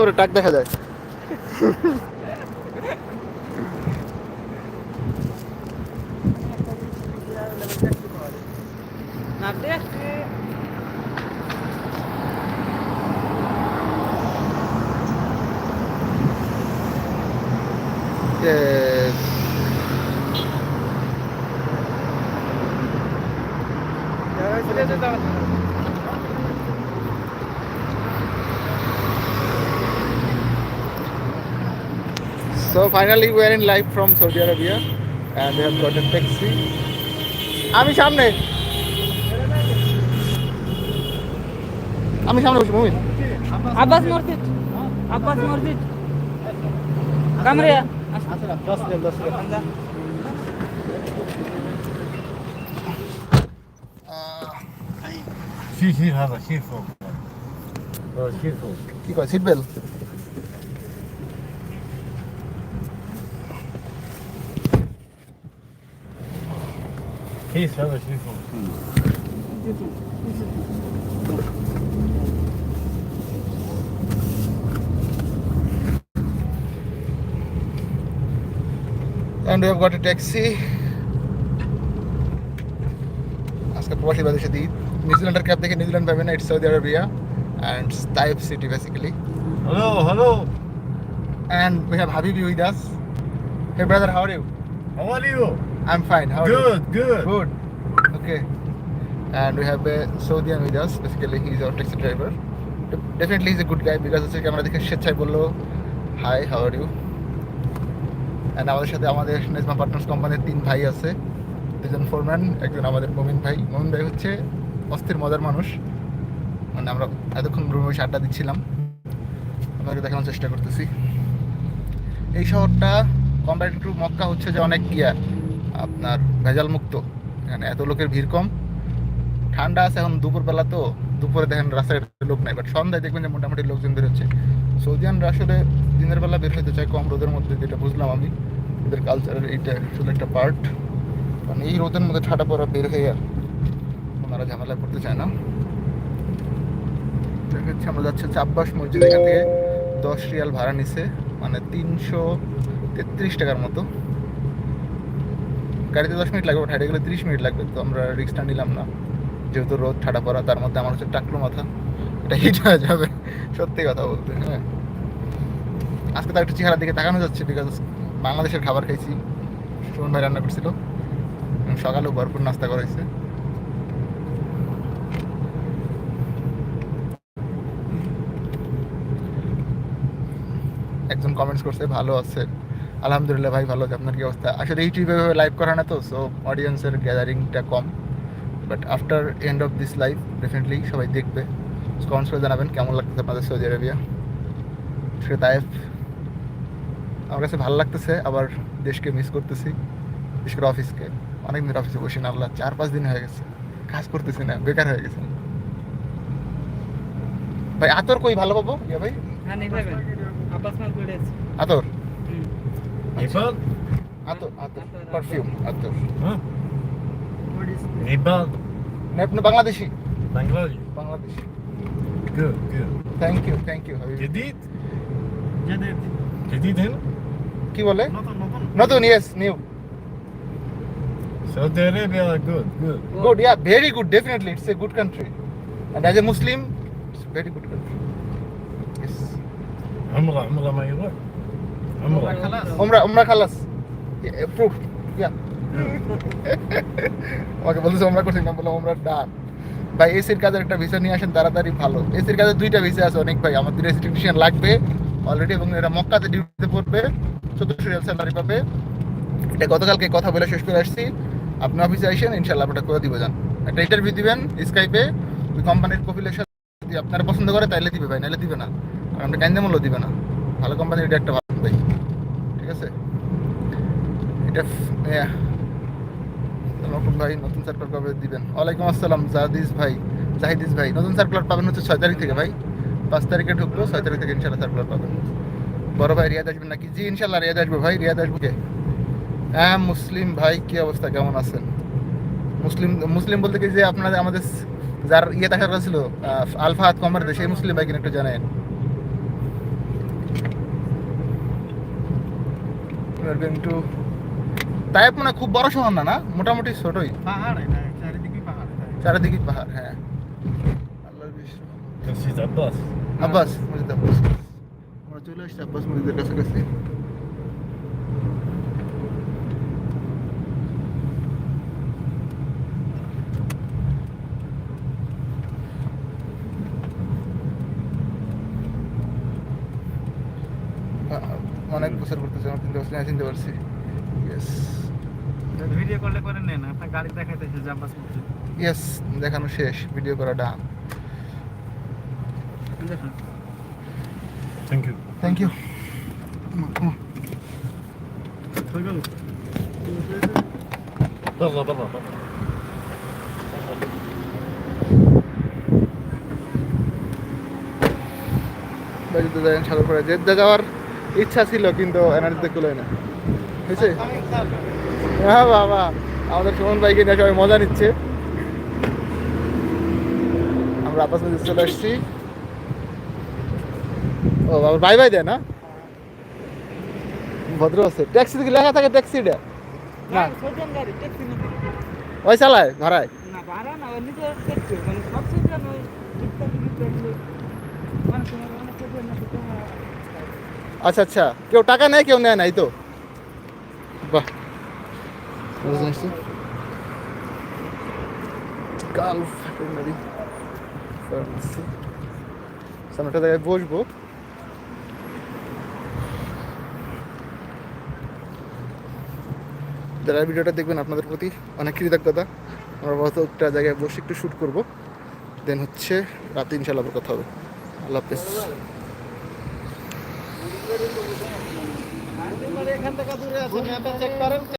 ওরে টাক দেখা যায় Yes. So finally we are in live from Saudi Arabia and we have got a taxi. আমি সামনে আমি সামনে বসি মুমিন আব্বাস মসজিদ আব্বাস মসজিদ কামরিয়া দশ রেল দশ রেল شيل شيل هذا شيل فوق آه، شيل فوق কি কয় seat He's rather simple. And we have got a taxi. আজকে প্রবাসী বাদের সাথে ঈদ। নিউজিল্যান্ডের ক্যাপ দেখে নিউজিল্যান্ড পাবেন it's Saudi Arabia and Taif city basically hello hello and we have হাবিবি with us hey brother how are you how are you I'm fine. How are you? Good good. Good. Okay. And we have a Saudian with us. Basically, he's our taxi driver. De- Definitely, he's a good guy because হচ্ছে camera দেখে স্বেচ্ছায় বলল hi how are you and আমাদের সাথে আমাদের নেজমা partners কোম্পানির তিন ভাই আছে। দুজন ফোরম্যান একজন আমাদের মমিন ভাই। মমিন ভাই হচ্ছে অস্থির মজার মানুষ। মানে আমরা এতক্ষণ রুমে বসে আড্ডা দিচ্ছিলাম। আপনাকে দেখানোর চেষ্টা করতেছি। এই শহরটা কম্পারেটিভ টু মক্কা হচ্ছে যে অনেক গিয়া আপনার ভেজাল মুক্ত এখানে এত লোকের ভিড় কম। ঠান্ডা আছে এখন দুপুরবেলা তো, দুপুরে দেখেন রাস্তায় লোক নাই। বাট সন্ধ্যায় দেখবেন যে মোটামুটি লোকজন বের হচ্ছে। সৌদিয়ানরা আসলে দিনের বেলা বের হইতে চায় কম রোদের মধ্যে, যেটা বুঝলাম আমি। ওদের কালচারের এইটা আসলে একটা পার্ট মানে এই রোদের মধ্যে ঠাডা পড়া বের হয়ে আর ওনারা ঝামেলা করতে চায় না। দেখা যাচ্ছে আমরা যাচ্ছি হচ্ছে আব্বাস মসজিদ। এখান থেকে দশ রিয়াল ভাড়া নিছে। মানে তিনশো তেত্রিশ টাকার মতো। গাড়িতে দশ মিনিট লাগবে হেঁটে গেলে তিরিশ মিনিট লাগবে, তো আমরা রিক্সটা নিলাম না। যেহেতু রোদ ঠাডা পড়া, তার মধ্যে আমার হচ্ছে টাকলো মাথা, এটা হিট হয়ে যাবে, সত্যি কথা বলতে হ্যাঁ। আজকে তো একটু চেহারার দিকে তাকানো যাচ্ছে বিকজ বাংলাদেশের খাবার খাইছি, সুমন ভাই রান্না করছিল সকালেও ভরপুর নাস্তা করাইছে। একজন কমেন্টস করছে, ভালো আছে। আলহামদুলিল্লাহ ভাই ভালো আছে। আপনার কি অবস্থা? আসলে ইউটিউবে লাইভ করা না তো সো অডিয়েন্সের গ্যাদারিংটা কম। But after end of this life definitely সবাই দেখবে। কমেন্টস করে জানাবেন কেমন লাগতেছে আপনাদের সৌদি আরবিয়া সে তাইফ আমার কাছে ভালো লাগতেছে আবার দেশকে মিস করতেছি। বিশেষ করে অফিসকে অনেক দিন অফিসে বসি না আল্লাহ চার পাঁচ দিন হয়ে গেছে। কাজ করতেছি না বেকার হয়ে গেছে। ভাই আতর কই? ভালো পাবো? ইয়া ভাই? হ্যাঁ আতর? نيبال আতর আতর পারফিউম আতর ها نيبال না Bangladeshi بنغلاديش Bangladeshi good good thank you thank you جديد جديد جديد هنا কি বলে নতুন yes new سعودي ارابيا good good good yeah very good definitely it's a good country and as a muslim it's a very good country yes عمره عمره ما يروح ওমরা খালাস। Proof, yeah. ওমরা করছি ওমরা ডান। ভাই, এসির কাজের একটা ভিসা নিয়ে আসেন, তাড়াতাড়ি ভালো। এসির কাজে দুইটা ভিসা আছে, অনেক ভাই। আমাদের এসি লাগবে অলরেডি এবং এরা মক্কাতে ডিউটিতে পড়বে, চোদ্দশো রিয়াল স্যালারি পাবে। এটা গতকালকে কথা বলে শেষ করে আসছি। আপনি অফিসে আসেন ইনশাল্লাহ আপনারা করে দিব, যান। একটা ইন্টারভিউ দিবেন স্কাইপে ওই কোম্পানির কপিলের সাথে আপনারা পছন্দ করে, তাইলে দিবে ভাই নাহলে দিবে না। কারণ আমরা কেন মূল্য দিবে না। ভালো কোম্পানির এটা একটা ভালো, ভাই। ঠিক আছে? এটা নতুন ভাই নতুন সার্কুলার দিবেন। ওয়ালাইকুম আসসালাম, জাহিদিস ভাই জাহিদিস ভাই, নতুন সার্কুলার পাবেন হচ্ছে ছয় তারিখ থেকে ভাই। পাঁচ তারিখে ঢুকলো, ছয় তারিখ থেকে সার্কুলার পাবেন। বড় ভাই রিয়াদ আসবেন নাকি? জি ইনশাল্লাহ রিয়াদ আসব ভাই, রিয়াদ আসব কে? হ্যাঁ মুসলিম ভাই, কি অবস্থা? কেমন আছেন? মুসলিম মুসলিম বলতে কি যে আপনাদের, আমাদের যার ইয়ে দেখার ছিল আলফাহাত কমার, সেই মুসলিম ভাই কিনা একটু জানেন। We are going to type মানে খুব বড় শহর না না? মোটামুটি ছোটই। পাহাড় এটা চারিদিকে পাহাড় চারিদিকে পাহাড় হ্যাঁ। আল্লাহর বিশ্ব This is Abbas. আব্বাস মসজিদ আব্বাস। আমরা চলে আসছি আব্বাস মসজিদের কাছাকাছি। আ- অনেক বছর করতেছে আমার চিনতে পারছি না চিনতে পারছি। ইয়েস ভিডিও করলে করে নেন আপনার গাড়ি দেখাইতেছে জাম্পাস ইয়েস দেখানো শেষ ভিডিও করা done. Thank you thank you বাবা বাবা বাড়িতে যাবেন জেদ্দা যাওয়ার ইচ্ছা ছিল কিন্তু এনার্জিতে কুলোয় না হয়েছে? হ্যাঁ বাবা। আমাদের সুমন ভাইকে নিয়ে সবাই মজা নিচ্ছে। আমরা আপাস মধ্যে চলে আসছি। ও বাবা বাই বাই দেয় না? ভদ্র আছে। ট্যাক্সি থেকে লেখা থাকে না। ট্যাক্সি নাকি ওই চালায় ভাড়ায় আচ্ছা আচ্ছা। কেউ টাকা নেয় কেউ নেয় নাই তো। বাহ। গালফ ভেটেরিনারি ফার্মেসি সামনেটা জায়গায় বসবো। যারা ভিডিওটা দেখবেন আপনাদের প্রতি অনেক কৃতজ্ঞতা। আমরা বলতো একটা জায়গায় বসে একটু শ্যুট করব। দেন হচ্ছে রাতে ইনশাল্লাহ কথা হবে। আল্লাহ হাফেজ। এখান থেকে দূরে আছে চেক করেন।